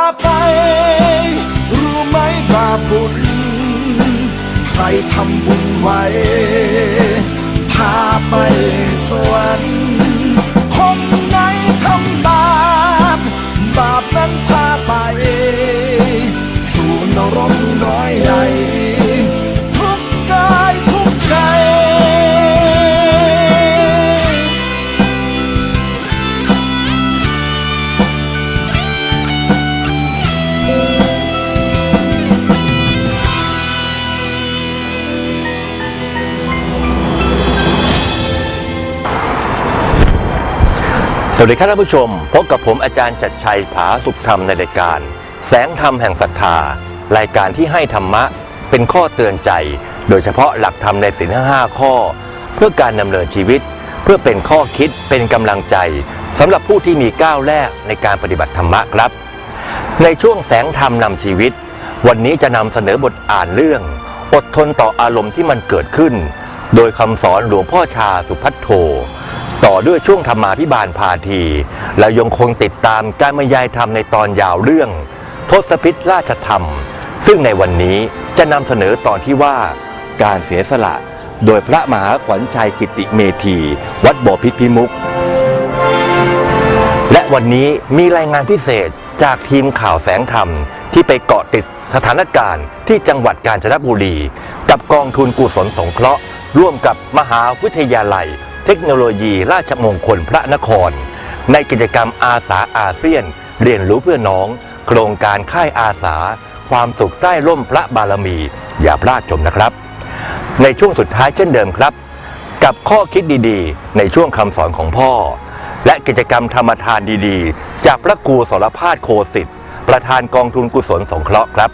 าไป รู้ไหมบาปบุญใครทำบุญไว้ พาไปสวรรค์ สวัสดีครับท่านผู้ชม พบกับผมอาจารย์จัดชัยผาสุขธรรมในรายการ แสงธรรมแห่งศรัทธา รายการที่ให้ธรรมะเป็นข้อเตือนใจ โดยเฉพาะหลักธรรมในศีลห้าข้อ เพื่อการดำเนินชีวิต เพื่อเป็นข้อคิดเป็นกำลังใจสำหรับผู้ที่มีก้าวแรกในการปฏิบัติธรรมะครับ ในช่วงแสงธรรมนำชีวิต วันนี้จะนำเสนอบทอ่านเรื่อง อดทนต่ออารมณ์ที่มันเกิดขึ้น โดยคำสอนหลวงพ่อชาสุพัทโท ต่อด้วยช่วงธรรมาพิบาลพาทีและยังคงติดตามการบรรยายธรรมในตอนยาวเรื่อง ทศพิษราชธรรม ซึ่งในวันนี้จะนำเสนอตอนที่ว่า การเสียสละโดยพระมหาขวัญชัยกิติเมธี วัดบ่อพิษพิมุก และวันนี้มีรายงานพิเศษจากทีมข่าวแสงธรรม ที่ไปเกาะติดสถานการณ์ที่จังหวัดกาญจนบุรี กับกองทุนกุศลสงเคราะห์ ร่วมกับมหาวิทยาลัย เทคโนโลยีราชมงคลพระนคร ในกิจกรรมอาสาอาเซียน เรียนรู้เพื่อน้อง โครงการค่ายอาสา ความสุขใต้ร่มพระบารมี อย่าพลาดชมนะครับ ในช่วงสุดท้ายเช่นเดิมครับ กับข้อคิดดีๆ ในช่วงคำสอนของพ่อ และกิจกรรมธรรมทานดีๆ จากพระครูสรพาสโคสิทธิ์ประธานกองทุนกุศลสงเคราะห์ครับ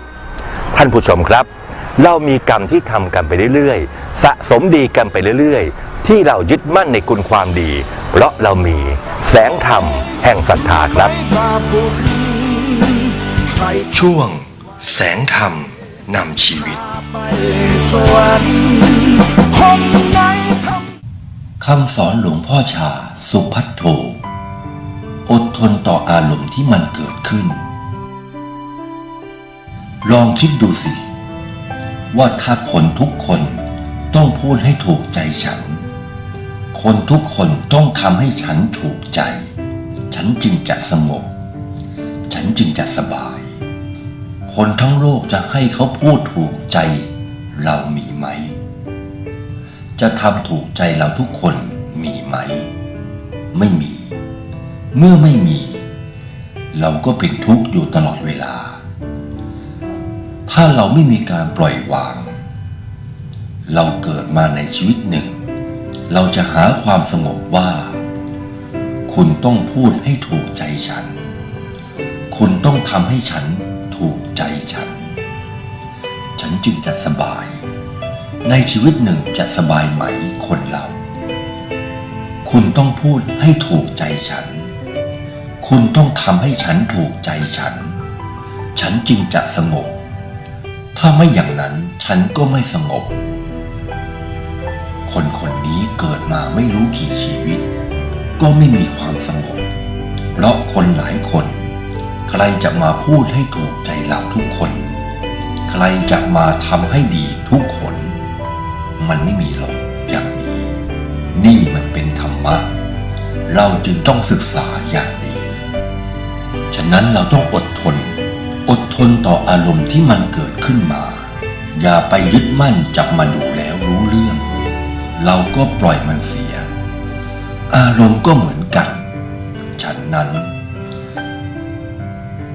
ท่านผู้ชมครับ เรามีกรรมที่ทำกันไปเรื่อยๆ สะสมดีกันไปเรื่อย ที่เรายึดมั่นในคุณความดี เพราะเรามีแสงธรรมแห่งศรัทธาครับใครช่วง แสงธรรมนำชีวิตคำสอนหลวงพ่อชา สุพัทโทอดทนต่ออารมณ์ที่มันเกิดขึ้น ลองคิดดูสิ ว่าถ้าคนทุกคนต้องพูดให้ถูกใจฉัน คนทุกคนต้องทำให้ฉันถูกใจ ฉันจึงจะสงบ ฉันจึงจะสบาย คนทั้งโลกจะให้เขาพูดถูกใจ เรามีไหม จะทำถูกใจเราทุกคนมีไหม ไม่มี เมื่อไม่มี เราก็เป็นทุกข์อยู่ตลอดเวลา ถ้าเราไม่มีการปล่อยวาง เราเกิดมาในชีวิตหนึ่ง เราจะหาความสงบว่า คุณต้องพูดให้ถูกใจฉัน คุณต้องทำให้ฉันถูกใจฉัน ฉันจึงจะสบาย ในชีวิตหนึ่งจะสบายไหมคนเรา คุณต้องพูดให้ถูกใจฉัน คุณต้องทำให้ฉันถูกใจฉัน ฉันจึงจะสงบ ถ้าไม่อย่างนั้นฉันก็ไม่สงบ คนคน เกิดมาไม่รู้กี่ชีวิต ก็ไม่มีความสงบเพราะคนหลายคน ใครจะมาพูดให้ถูกใจเราทุกคน ใครจะมาทำให้ดีทุกคน มันไม่มีหรอกอย่างนี้ นี่มันเป็นธรรมะ เราจึงต้องศึกษาอย่างนี้ ฉะนั้นเราต้องอดทน อดทนต่ออารมณ์ที่มันเกิดขึ้นมา อย่าไปยึดมั่นจับมาดูแล้วรู้เรื่อง เราก็ปล่อยมันเสีย อารมณ์ก็เหมือนกัน ฉันนั้น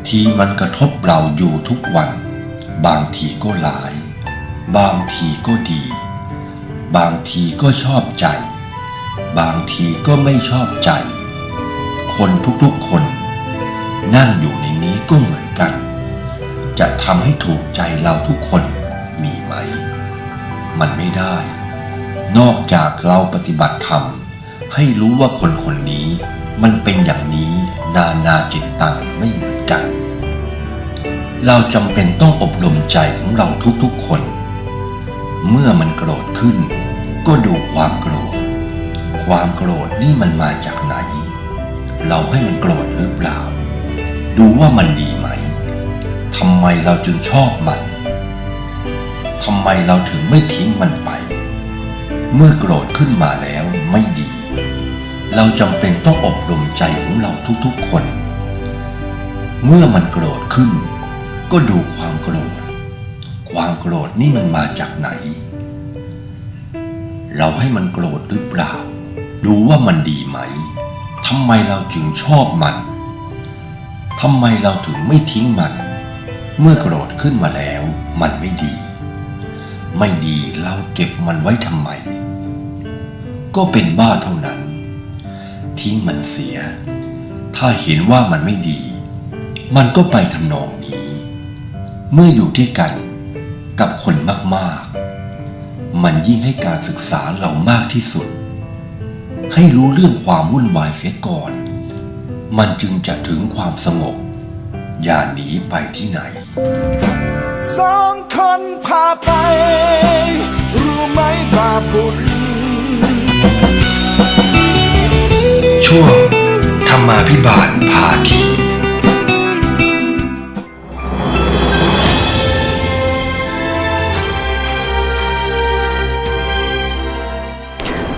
ที่มันกระทบเราอยู่ทุกวัน บางทีก็หลาย บางทีก็ดี บางทีก็ชอบใจ บางทีก็ไม่ชอบใจ คนทุกๆคน นั่งอยู่ในนี้ก็เหมือนกัน จะทำให้ถูกใจเราทุกคนมีไหม มันไม่ได้ นอกจากเราปฏิบัติธรรม ให้รู้ว่าคนคนนี้ มันเป็นอย่างนี้นานาจิตตังไม่เหมือนกัน เราจำเป็นต้องอบรมใจของเราทุกๆคน เมื่อมันโกรธขึ้น ก็ดูความโกรธ ความโกรธนี่มันมาจากไหน เราให้มันโกรธหรือเปล่า ดูว่ามันดีไหมทำไมเราจึงชอบมันทำไมเราถึงไม่ทิ้งมันไป เมื่อโกรธขึ้นมาแล้วไม่ดี เราจำเป็นต้องอบรมใจของเราทุกๆคน เมื่อมันโกรธขึ้น ก็ดูความโกรธ ความโกรธนี่มันมาจากไหน เราให้มันโกรธหรือเปล่า ดูว่ามันดีไหมทำไมเราจึงชอบมันทำไมเราถึงไม่ทิ้งมัน เมื่อโกรธขึ้นมาแล้ว มันไม่ดี ไม่ดีเราเก็บมันไว้ทำไม ก็เป็นบ้าเท่านั้น ทิ้งมันเสีย ถ้าเห็นว่ามันไม่ดี มันก็ไปทำนองนี้ เมื่ออยู่ด้วยกันกับคนมากๆ มันยิ่งให้การศึกษาเรามากที่สุด ให้รู้เรื่องความวุ่นวายเสียก่อน มันจึงจะถึงความสงบ อย่าหนีไปที่ไหน สองคนพาไป รู้ไหมบาปบุญ ช่วงธรรมาพิบาลพาที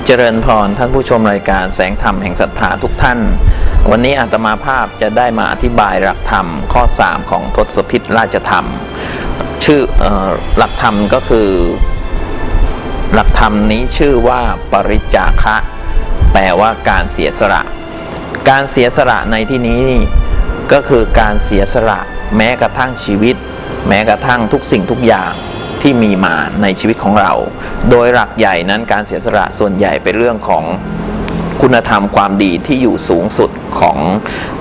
เจริญพรท่านผู้ชมรายการแสงธรรมแห่งศรัทธาทุกท่าน วันนี้อาตมาภาพจะได้มาอธิบายหลักธรรมข้อ 3 ของทศพิธราชธรรม ชื่อเออหลักธรรมก็คือ หลักธรรมนี้ชื่อว่าปริจาคะ แปลว่าการเสียสละ การเสียสละในที่นี้ก็คือการเสียสละแม้กระทั่งชีวิต แม้กระทั่งทุกสิ่งทุกอย่างที่มีมาในชีวิตของเรา โดยหลักใหญ่นั้นการเสียสละส่วนใหญ่เป็นเรื่องของคุณธรรมความดีที่อยู่สูงสุดของ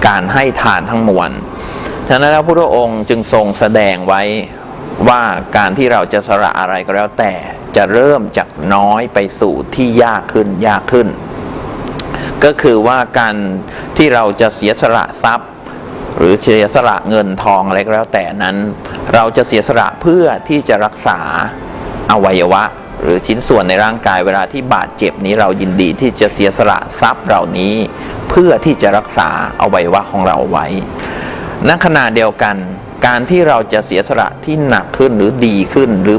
การให้ทานทั้งมวล ฉะนั้นพระพุทธองค์จึงทรงแสดงไว้ว่าการที่เราจะสละอะไรก็แล้วแต่จะเริ่มจากน้อยไปสู่ที่ยากขึ้นยากขึ้น ก็คือว่าการที่เราจะเสียสละทรัพย์ หรือเสียสละเงินทองอะไรก็แล้วแต่นั้น เราจะเสียสละเพื่อที่จะรักษาอวัยวะ หรือชิ้นส่วนในร่างกายเวลาที่บาดเจ็บนี้เรายินดีที่จะเสียสละทรัพย์เหล่านี้ เพื่อที่จะรักษาอวัยวะของเราไว้ณขณะเดียวกันการที่เราจะเสียสละที่หนักขึ้นหรือดีขึ้นหรือ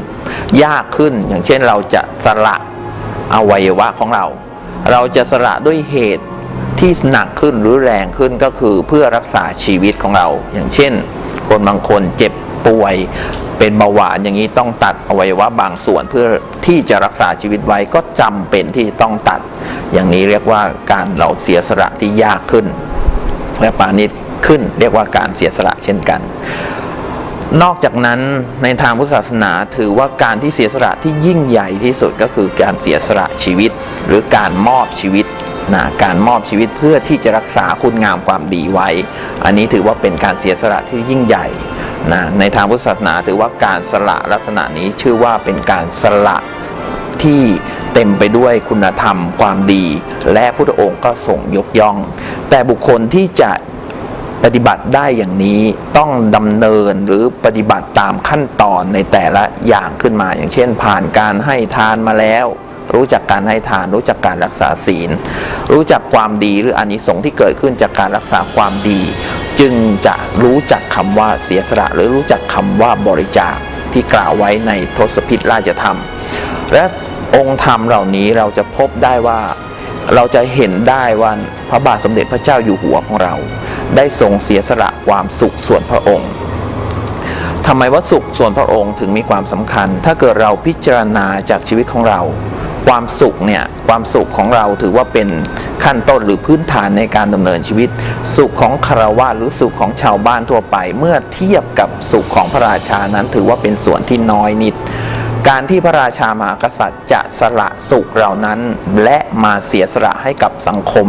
ยากขึ้น อย่างเช่นเราจะสละอวัยวะของเรา เราจะสละด้วยเหตุที่หนักขึ้นหรือแรงขึ้นก็คือเพื่อรักษาชีวิตของเรา อย่างเช่น คนบางคนเจ็บป่วยเป็นเบาหวานอย่างนี้ต้องตัดอวัยวะบางส่วนเพื่อที่จะรักษาชีวิตไว้ก็จำเป็นที่ต้องตัด อย่างนี้เรียกว่าการเราเสียสละที่ยากขึ้น และปานิชขึ้นเรียกว่าการเสียสละเช่นกัน นอกจากนั้นในทางพุทธศาสนาถือว่าการที่เสียสละที่ยิ่งใหญ่ที่สุดก็คือการเสียสละชีวิต หรือการมอบชีวิตนะการมอบชีวิตเพื่อที่จะรักษาคุณงามความดีไว้ อันนี้ถือว่าเป็นการเสียสละที่ยิ่งใหญ่นะในทางพุทธศาสนาถือว่าการสละลักษณะนี้ชื่อว่าเป็นการสละที่เต็มไปด้วยคุณธรรมความดี และพุทธองค์ก็ส่งยกย่อง แต่บุคคลที่จะ ปฏิบัติได้อย่างนี้ต้องดำเนินหรือปฏิบัติตามขั้นตอนในแต่ละอย่างขึ้นมา อย่างเช่น ผ่านการให้ทานมาแล้ว รู้จักการให้ทาน รู้จักการรักษาศีล รู้จักความดีหรืออานิสงส์ที่เกิดขึ้นจากการรักษาความดี จึงจะรู้จักคำว่าเสียสละหรือรู้จักคำว่าบริจาคที่กล่าวไว้ในทศพิธราชธรรม และองค์ธรรมเหล่านี้เราจะพบได้ว่า เราจะเห็นได้ว่าพระบาทสมเด็จพระเจ้าอยู่หัวของเรา ได้ทรงเสียสละความสุขส่วนพระองค์ทำไมว่าสุขส่วนพระองค์ถึงมีความสำคัญ ถ้าเกิดเราพิจารณาจากชีวิตของเรา ความสุขเนี่ยความสุขของเราถือว่าเป็นขั้นต้นหรือพื้นฐานในการดำเนินชีวิต สุขของคารวะหรือสุขของชาวบ้านทั่วไป เมื่อเทียบกับสุขของพระราชานั้นถือว่าเป็นส่วนที่น้อยนิด การที่พระราชามหากษัตริย์จะสละสุขเหล่านั้น และมาเสียสละให้กับสังคม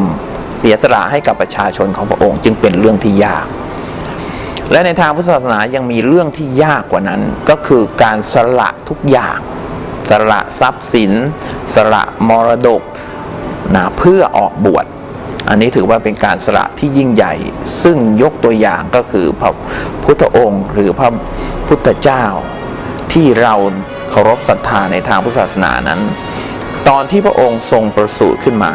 เสียสละให้กับประชาชนของพระองค์ จึงเป็นเรื่องที่ยาก และในทางพุทธศาสนายังมีเรื่องที่ยากกว่านั้น ก็คือการสละทุกอย่าง สละทรัพย์สิน สละมรดกนะเพื่อออกบวชอันนี้ถือว่าเป็นการสละที่ยิ่งใหญ่ ซึ่งยกตัวอย่างก็คือพระพุทธองค์หรือพระพุทธเจ้าที่เรา เคารพศรัทธาในทางพุทธศาสนานั้น ตอนที่พระองค์ทรงประสูติขึ้นมา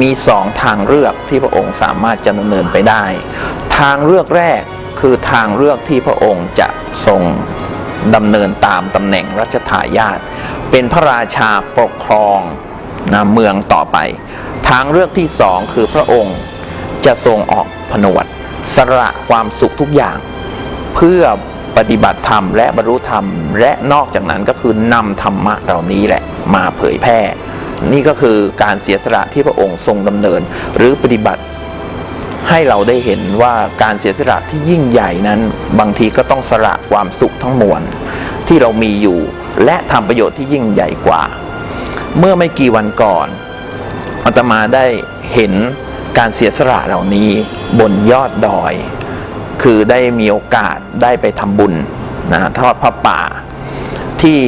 มีสองทางเลือกที่พระองค์สามารถจะดำเนินไปได้ ทางเลือกแรกคือทางเลือกที่พระองค์จะทรงดำเนินตามตำแหน่งรัชทายาทเป็นพระราชาปกครองนะเมืองต่อไป ทางเลือกที่สองคือพระองค์จะทรงออกผนวด สละความสุขทุกอย่าง เพื่อ ปฏิบัติธรรมและบรรลุธรรม และนอกจากนั้นก็คือนำธรรมะเหล่านี้แหละมาเผยแพร่ นี่ก็คือการเสียสละที่พระองค์ทรงดำเนิน หรือปฏิบัติให้เราได้เห็นว่าการเสียสละที่ยิ่งใหญ่นั้น บางทีก็ต้องสละความสุขทั้งมวลที่เรามีอยู่และทำประโยชน์ที่ยิ่งใหญ่กว่า เมื่อไม่กี่วันก่อนอาตมาได้เห็นการเสียสละเหล่านี้บนยอดดอย คือได้มีโอกาสได้ไปทำบุญนะทอดพระป่าที่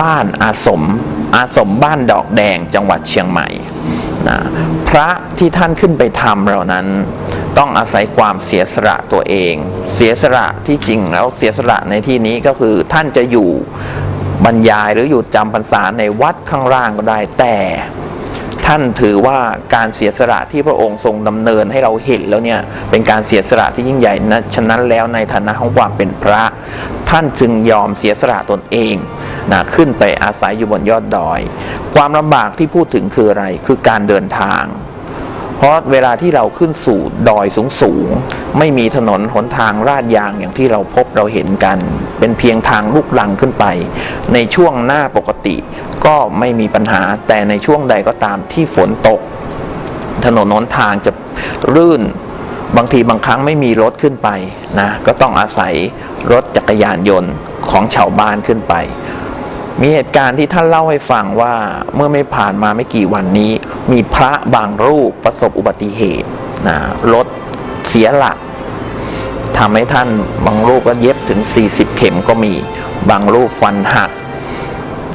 บ้านอาสมอาสมบ้านดอกแดงจังหวัดเชียงใหม่นะพระที่ท่านขึ้นไปทำเหล่านั้น ต้องอาศัยความเสียสละตัวเอง เสียสละที่จริงแล้วเสียสละในที่นี้ก็คือท่านจะอยู่บรรยายหรืออยู่จำพรรษาในวัดข้างล่างก็ได้แต่ ท่านถือว่าการเสียสละที่พระองค์ทรงดำเนินให้เราเห็นแล้วเนี่ยเป็นการเสียสละที่ยิ่งใหญ่นะฉะนั้นแล้วในฐานะของความเป็นพระ ท่านจึงยอมเสียสละตนเองนะขึ้นไปอาศัยอยู่บนยอดดอย ความลำบากที่พูดถึงคืออะไรคือการเดินทาง เพราะเวลาที่เราขึ้นสู่ดอยสูงสูงๆไม่มีถนนหนทางลาดยางอย่างที่เราพบเราเห็นกัน เป็นเพียงทางลูกลังขึ้นไป ในช่วงหน้าปกติก็ไม่มีปัญหาแต่ในช่วงใดก็ตามที่ฝนตก ถนนหนทางจะรื่นบางทีบางครั้งไม่มีรถขึ้นไปนะก็ต้องอาศัยรถจักรยานยนต์ของชาวบ้านขึ้นไป มีเหตุการณ์ที่ท่านเล่าให้ฟังว่าเมื่อไม่ผ่านมาไม่กี่วันนี้ มีพระบางรูปประสบอุบัติเหตุนะรถเสียหลักทำให้ท่านบางรูปก็เย็บถึง 40 เข็มก็มี บางรูปฟันหัก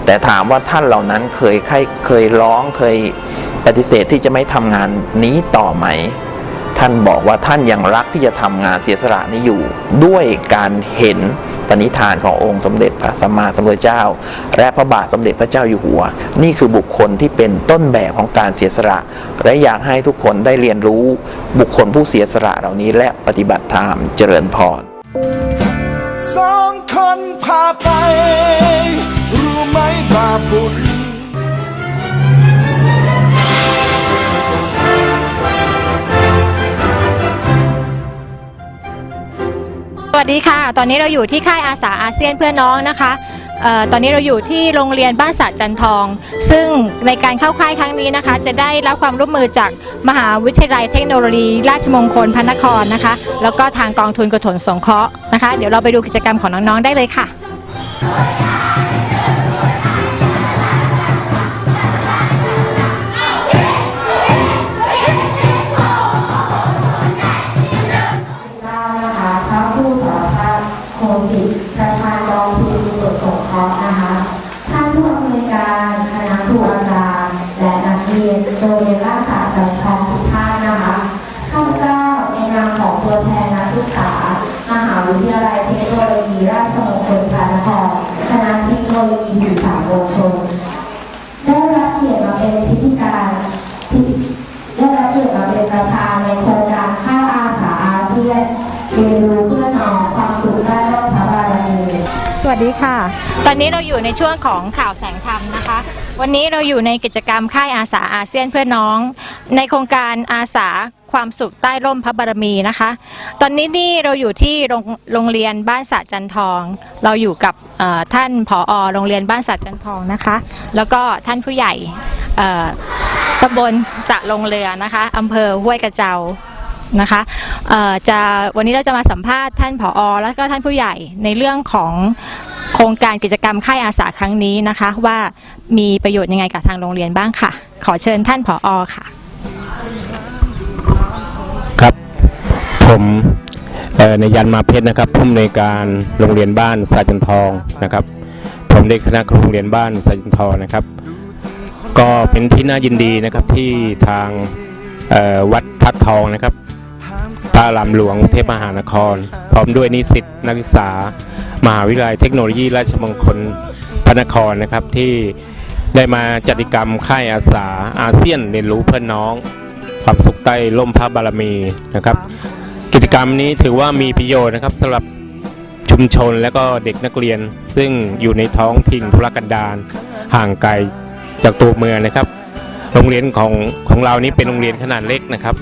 แต่ถามว่าท่านเหล่านั้นเคยใครเคยร้องเคยปฏิเสธที่จะไม่ทำงานนี้ต่อไหม ท่านบอกว่าท่านยังรักที่จะทำงานเสียสละนี้อยู่ ด้วยการเห็นปณิธานขององค์สมเด็จพระสัมมาสัมพุทธเจ้า และพระบาทสมเด็จพระเจ้าอยู่หัว นี่คือบุคคลที่เป็นต้นแบบของการเสียสละ และอยากให้ทุกคนได้เรียนรู้บุคคลผู้เสียสละเหล่านี้และปฏิบัติธรรมเจริญพร นพาไป รู้ไหมบาปุญสวัสดีค่ะ ตอนนี้เราอยู่ที่ค่ายอาสาอาเซียนเพื่อนน้องนะคะ ออตอนนี้เราอยู่ที่โรงเรียนบ้านสะจันทอง ซึ่งในการเข้าค่ายครั้งนี้นะคะ จะได้รับความร่วมมือจากมหาวิทยาลัยเทคโนโลยี ราชมงคลพระนครนะคะ แล้วก็ทางกองทุนกถนสงเคราะห์นะคะ เดี๋ยวเราไปดูกิจกรรมของน้องๆได้เลยค่ะ ตอนนี้เราอยู่ในช่วงของข่าวแสงธรรมนะคะ วันนี้เราอยู่ในกิจกรรมค่ายอาสาอาเซียนเพื่อน้อง ในโครงการอาสาความสุขใต้ร่มพระบารมีนะคะ ตอนนี้นี่เราอยู่ที่โรงโรงเรียนบ้านสะจันทอง เราอยู่กับท่านผอโรงเรียนบ้านสะจันทองนะคะ แล้วก็ท่านผู้ใหญ่ตำบลสะลงเรือนะคะอำเภอห้วยกระเจ้านะคะจะวันนี้เราจะมาสัมภาษณ์ท่านผอ แล้วก็ท่านผู้ใหญ่ในเรื่องของ โครงการกิจกรรมค่ายอาสาครั้งนี้นะคะ ว่ามีประโยชน์ยังไงกับทางโรงเรียนบ้างค่ะ ขอเชิญท่านผอค่ะ ครับ ผมในยันมาเพชรนะครับผู้อำนวยการโรงเรียนบ้านสาจันทองนะครับ ผมเด็กคณะครูโรงเรียนบ้านสาจันทองนะครับ ก็เป็นที่น่ายินดีนะครับที่ทางวัดทัดทองนะครับพระอารามหลวงเทพมหานคร พร้อมด้วยนิสิตนักศึกษา มหาวิทยาลัยเทคโนโลยีราชมงคลพระนครนะครับที่ได้มาจัดกิจกรรมค่ายอาสาอาเซียนเรียนรู้เพื่อนน้อง ความสุขใต้ร่มพระบารมีนะครับ กิจกรรมนี้ถือว่ามีประโยชน์นะครับสำหรับชุมชนและก็เด็กนักเรียน ซึ่งอยู่ในท้องถิ่นธุรกันดารห่างไกลจากตัวเมืองนะครับ โรงเรียนของของเรานี้เป็นโรงเรียนขนาดเล็กนะครับ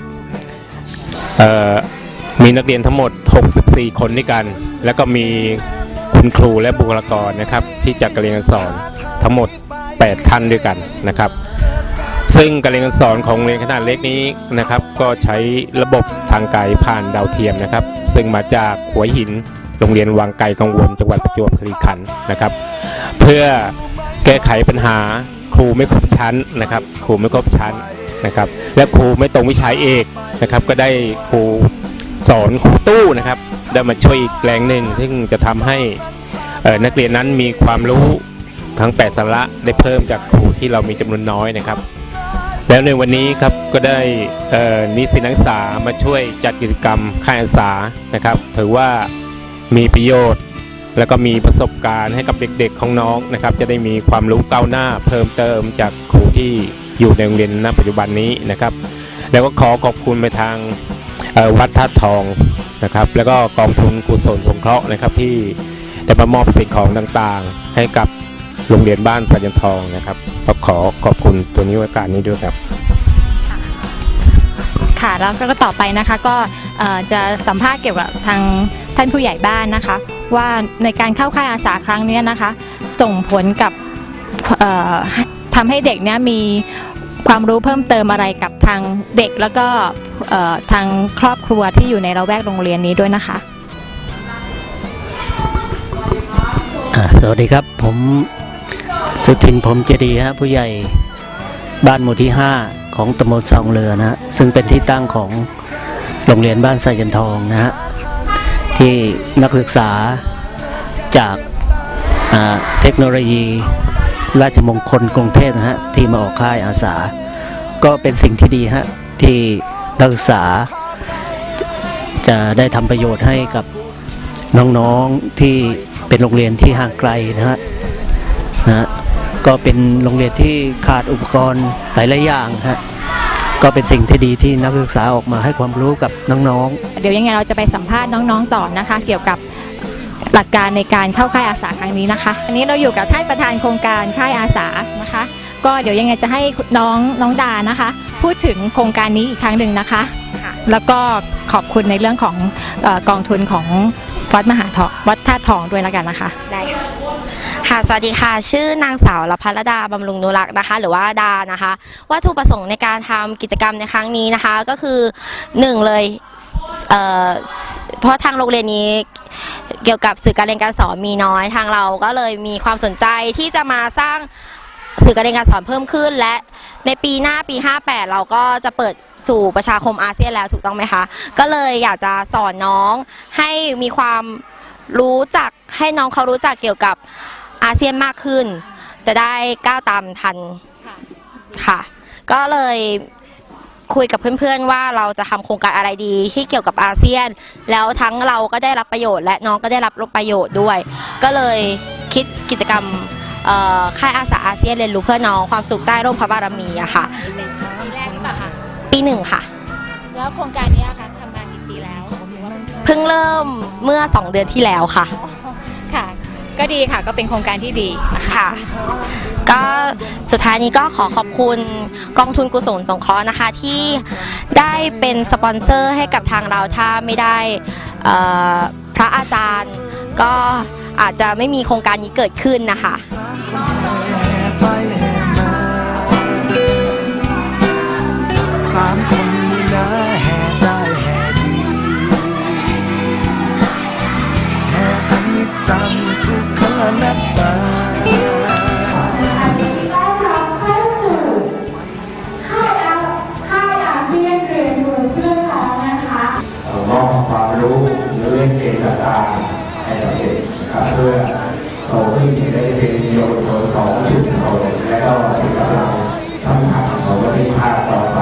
มีนักเรียนทั้งหมด 64 คนด้วยกัน แล้วก็มี คุณครูและบุคลากรนะครับ ที่จัดการเรียนการสอนทั้งหมด 8 ท่านด้วยกันนะครับ ซึ่งการเรียนการสอนของโรงเรียนขนาดเล็กนี้นะครับ ก็ใช้ระบบทางไกลผ่านดาวเทียมนะครับ ซึ่งมาจากหัวหินโรงเรียนวังไกลกังวลจังหวัดประจวบคีรีขันธ์นะครับ เพื่อแก้ไขปัญหาครูไม่ครบชั้นนะครับ ครูไม่ครบชั้นนะครับ และครูไม่ตรงวิชาเอกนะครับ ก็ได้ครูสอนครูตู้นะครับ ได้มาช่วยอีกแรงหนึ่งซึ่งจะทำให้ นักเรียนนั้นมีความรู้ทั้งแปดสาระได้เพิ่มจากครูที่เรามีจำนวนน้อยนะครับ แล้วในวันนี้ครับก็ได้นิสิตนักศึกษามาช่วยจัดกิจกรรมค่ายอาสานะครับถือว่ามีประโยชน์ แล้วก็มีประสบการณ์ให้กับเด็กๆของน้องนะครับ จะได้มีความรู้ก้าวหน้าเพิ่มเติมจากครูที่อยู่ในโรงเรียนณปัจจุบันนี้นะครับ แล้วก็ขอขอบคุณไปทางวัดท่าทองนะครับ แล้วก็กองทุนกุศลสงเคราะห์นะครับที่ ได้มามอบสิ่งของต่างๆ ให้กับโรงเรียนบ้านสัญญทองนะครับก็ขอขอบคุณตัวนี้โอกาสนี้ด้วยครับค่ะแล้วก็ต่อไปนะคะก็จะสัมภาษณ์เกี่ยวกับทางท่านผู้ใหญ่บ้านนะคะ ว่าในการเข้าค่ายอาสาครั้งนี้นะคะ ส่งผลกับทำให้เด็กเนี้ยมีความรู้เพิ่มเติมอะไรกับทางเด็กแล้วก็ทางครอบครัวที่อยู่ในละแวกโรงเรียนนี้ด้วยนะคะ สวัสดีครับผมสุทินผมเจดีฮะผู้ใหญ่บ้านหมู่ที่ 5 ของตำบลสองเรือนะฮะซึ่งเป็นที่ตั้งของโรงเรียนบ้านไซยันทองนะฮะที่นักศึกษาจากเทคโนโลยี ราชมงคลกรุงเทพนะฮะที่มาออกค่ายอาสา ก็เป็นสิ่งที่ดีฮะที่นักศึกษา จะได้ทำประโยชน์ให้กับน้องๆที่ เป็นโรงเรียนที่ห่างไกลนะฮะนะฮะก็เป็นโรงเรียนที่ขาดอุปกรณ์หลายๆอย่างฮะก็เป็นสิ่งที่ดีที่นักศึกษาออกมาให้ความรู้กับน้องๆ เดี๋ยวยังไงเราจะไปสัมภาษณ์น้องๆต่อนะคะ เกี่ยวกับหลักการในการเข้าค่ายอาสาครั้งนี้นะคะ อันนี้เราอยู่กับท่านประธานโครงการค่ายอาสานะคะ ก็เดี๋ยวยังไงจะให้น้องน้องดานะคะ พูดถึงโครงการนี้อีกครั้งหนึ่งนะคะ แล้วก็ขอบคุณในเรื่องของเออกองทุนของ วัดมหาทองวัดท่าทองด้วยแล้วกันนะคะ ได้ค่ะค่ะ สวัสดีค่ะ ชื่อนางสาวรพัฒรดาบำรุงนุรักษ์นะคะ หรือว่าดานะคะ วัตถุประสงค์ในการทำกิจกรรมในครั้งนี้นะคะ ก็คือหนึ่งเลยเเพราะทางโรงเรียนนี้เกี่ยวกับสื่อการเรียนการสอนมีน้อยทางเราก็เลยมีความสนใจที่จะมาสร้าง สื่อการเรียนการสอนเพิ่มขึ้น และในปีหน้าปี 58 เราก็จะเปิดสู่ประชาคมอาเซียนแล้วถูกต้องไหมคะ ก็เลยอยากจะสอนน้องให้มีความรู้จักให้น้องเขารู้จักเกี่ยวกับอาเซียนมากขึ้น จะได้ก้าวตามทันค่ะ ก็เลยคุยกับเพื่อนๆว่าเราจะทำโครงการอะไรดีที่เกี่ยวกับอาเซียน แล้วทั้งเราก็ได้รับประโยชน์ และน้องก็ได้รับประโยชน์ด้วย ก็เลยคิดกิจกรรม เอ่อค่ายอาสาอาเซียนเรียนรู้เพื่อน้องความสุขใต้ร่มพระบารมีอะค่ะ เป็นปีแรกหรือเปล่าคะปีหนึ่งค่ะ แล้วโครงการนี้คะทำมากี่ปีแล้วหรือว่าเพิ่งเพิ่งเริ่มเมื่อ 2 เดือนที่แล้วค่ะ ค่ะ ก็ดีค่ะก็เป็นโครงการที่ดีนะคะค่ะ ก็สุดท้ายนี้ก็ขอขอบคุณกองทุนกุศลสงเคราะห์นะคะ ที่ได้เป็นสปอนเซอร์ให้กับทางเราถ้าไม่ได้เอ่อพระอาจารย์ ก็ อาจจะไม่มีโครงการนี้เกิดขึ้นนะคะไปแห่มาสามคนนี่นะแห่ได้แห่ดีแห่อันนี้จังทุกขละนับตามอบความรู้หรือเล่นเกมกระจายให้กับเด็กนะครับเพื่อโตขึ้นจะได้เป็นเยาวชนของชุมชนและก็ที่กำลังทำคัญของประเทศชาติต่อไป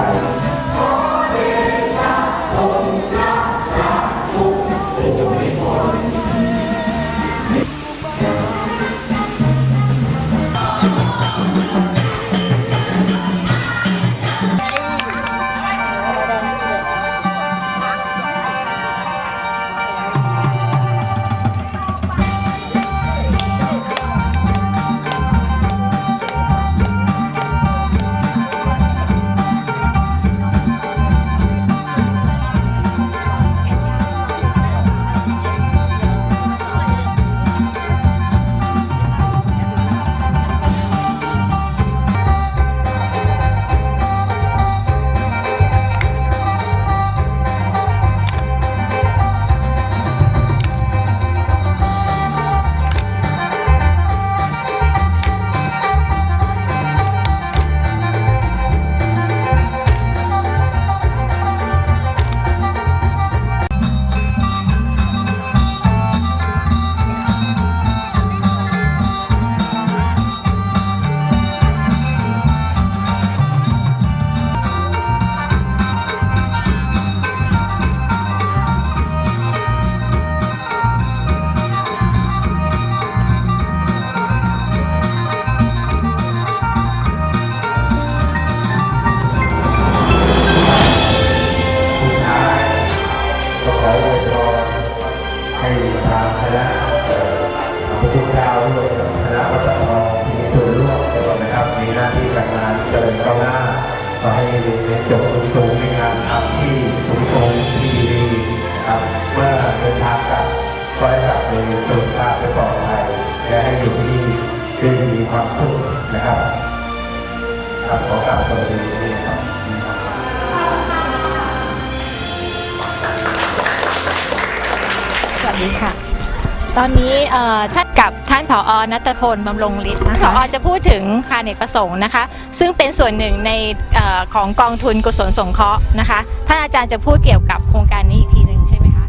นผอนัตพลบำรงฤทธิ์นะคะผอจะพูดถึงคาเนกประสงค์นะคะ ซึ่งเป็นส่วนหนึ่งในเออของกองทุนกุศลสงเคราะห์นะคะท่านอาจารย์จะพูดเกี่ยวกับโครงการนี้อีกทีหนึ่งใช่ไหมคะ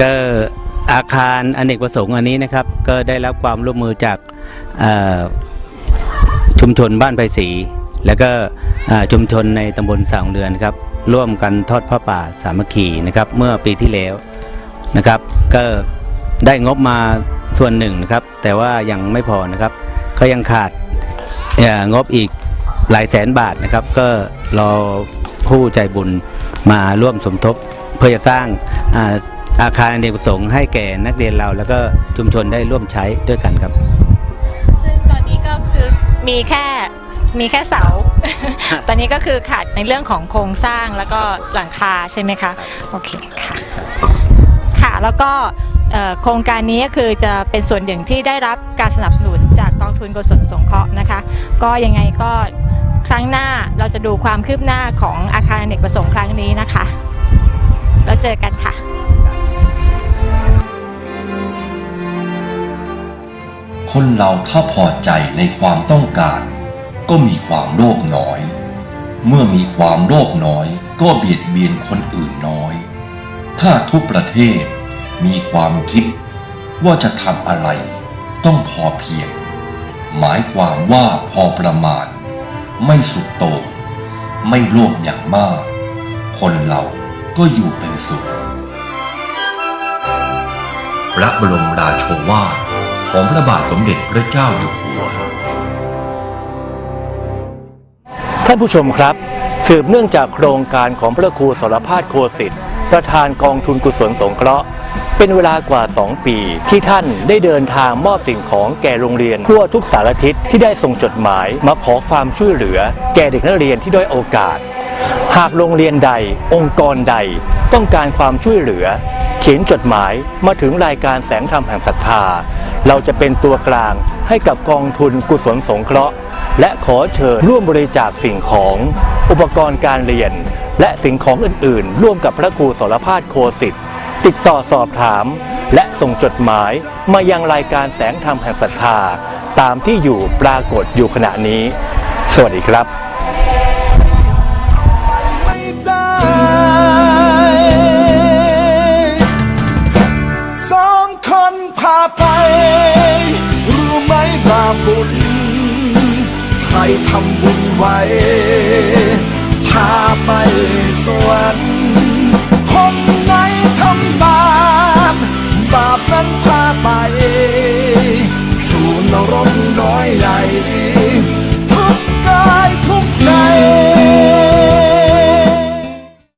ก็อาคารอเนกประสงค์อันนี้นะครับ ก็ได้รับความร่วมมือจากเอ่อชุมชนบ้านไผ่ศรีแล้วก็เอ่อชุมชนในตำบลสางเรือนครับร่วมกันทอดผ้าป่าสามัคคีนะครับ เมื่อปีที่แล้วนะครับ ก็ ได้งบมาส่วนหนึ่งนะครับ แต่ว่ายังไม่พอนะครับ ก็ยังขาดเอ่องบอีกหลายแสนบาทนะครับ ก็รอผู้ใจบุญมาร่วมสมทบ เพื่อจะสร้างอาอาคารอเนกประสงค์ให้แก่นักเรียนเรา แล้วก็ชุมชนได้ร่วมใช้ด้วยกันครับ ซึ่งตอนนี้ก็คือมีแค่มีแค่เสา ตอนนี้ก็คือขาดในเรื่องของโครงสร้างแล้วก็หลังคาใช่ไหมคะ โอเคค่ะ ค่ะแล้วก็เอ่อ โครงการนี้คือจะเป็นส่วนหนึ่งที่ได้รับการสนับสนุนจากกองทุนกุศลสงเคราะห์นะคะ ก็ยังไงก็ครั้งหน้าเราจะดูความคืบหน้าของอาคารอเนกประสงค์ครั้งนี้นะคะ แล้วเจอกันค่ะคนเราถ้าพอใจในความต้องการ ก็มีความโลภน้อย เมื่อมีความโลภน้อย ก็เบียดเบียนคนอื่นน้อย ถ้าทุกประเทศ มีความคิดว่าจะทำอะไรต้องพอเพียง หมายความว่าพอประมาณ ไม่สุดโต่งไม่โลภอย่างมาก คนเราก็อยู่เป็นสุข พระบรมราโชวาทของพระบาทสมเด็จพระเจ้าอยู่หัว ท่านผู้ชมครับ สืบเนื่องจากโครงการของพระครูสรพาสโคสิทธิ์ประธานกองทุนกุศลสงเคราะห์ เป็นเวลากว่า 2 ปี ที่ท่านได้เดินทางมอบสิ่งของแก่โรงเรียนทั่วทุกสารทิศที่ได้ส่งจดหมายมาขอความช่วยเหลือ แก่เด็กนักเรียนที่ด้อยโอกาส หากโรงเรียนใด องค์กรใด ต้องการความช่วยเหลือ เขียนจดหมายมาถึงรายการแสงธรรมแห่งศรัทธา เราจะเป็นตัวกลางให้กับกองทุนกุศลสงเคราะห์ และขอเชิญร่วมบริจาคสิ่งของ อุปกรณ์การเรียน และสิ่งของอื่น ๆ ร่วมกับพระครูสรพาสโคสิทธิ์ ติดต่อสอบถาม และส่งจดหมายมายังรายการแสงธรรมแห่งศรัทธา ตามที่อยู่ปรากฏอยู่ขณะนี้ สวัสดีครับสองคนพาไป รู้ไหมบาบุญใครทำบุญไว้ พาไปสวรรค์ันพาไป สู่นรกน้อยใหญ่